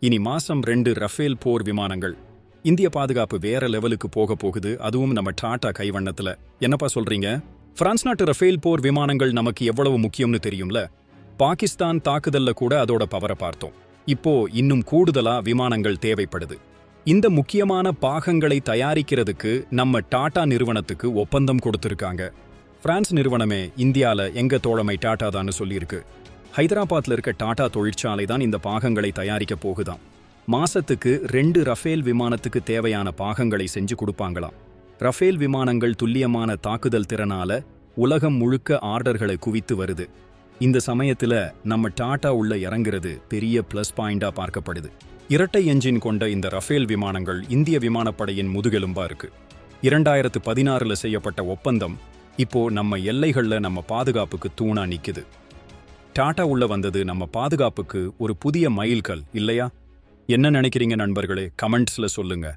இனி மாசம் ரெண்டு ரஃபேல் போர் விமானங்கள். இந்திய பாதுகாப்பு வேற லெவலுக்கு போக போகுது அதுவும் நம்ம டாடா கைவண்ணத்துல. என்னப்பா சொல்றீங்க? பிரான்ஸ் நாட்டு ரஃபேல் போர் விமானங்கள் நமக்கு எவ்வளவு முக்கியம்னு தெரியும்ல? பாகிஸ்தான் தாக்குதல்ல கூட அதோட பவரை பார்த்தோம். இப்போ இன்னும் கூடுதலா விமானங்கள் தேவைப்படுது. இந்த முக்கியமான பாகங்களை தயாரிக்கிறதுக்கு நம்ம டாடா நிறுவனத்துக்கு ஒப்பந்தம் கொடுத்திருக்காங்க. பிரான்ஸ் நிறுவனமே இந்தியால எங்க தோழமை டாடா தான்னு சொல்லியிருக்கு. ஹைதராபாத்ல இருக்க டாடா தொழிற்சாலை தான் இந்த பாகங்களை தயாரிக்க போகுதாம். மாசத்துக்கு ரெண்டு ரஃபேல் விமானத்துக்கு தேவையான பாகங்களை செஞ்சு கொடுப்பாங்களாம். ரஃபேல் விமானங்கள் துல்லியமான தாக்குதல் திறனால உலகம் முழுக்க ஆர்டர்களை குவித்து வருது. இந்த சமயத்துல நம்ம டாடா உள்ள இறங்குறது பெரிய ப்ளஸ் பாயிண்டா பார்க்கப்படுது. இரட்டை என்ஜின் கொண்ட இந்த ரஃபேல் விமானங்கள் இந்திய விமானப்படையின் முதுகெலும்பா இருக்கு. இரண்டாயிரத்து பதினாறுல செய்யப்பட்ட ஒப்பந்தம் இப்போ நம்ம எல்லைகள்ல நம்ம பாதுகாப்புக்கு தூணா நிக்குது. டாடா உள்ள வந்தது நம்ம பாதுகாப்புக்கு ஒரு புதிய மைல்கல் இல்லையா? என்ன நினைக்கிறீங்க நண்பர்களே? கமெண்ட்ஸ்ல சொல்லுங்க.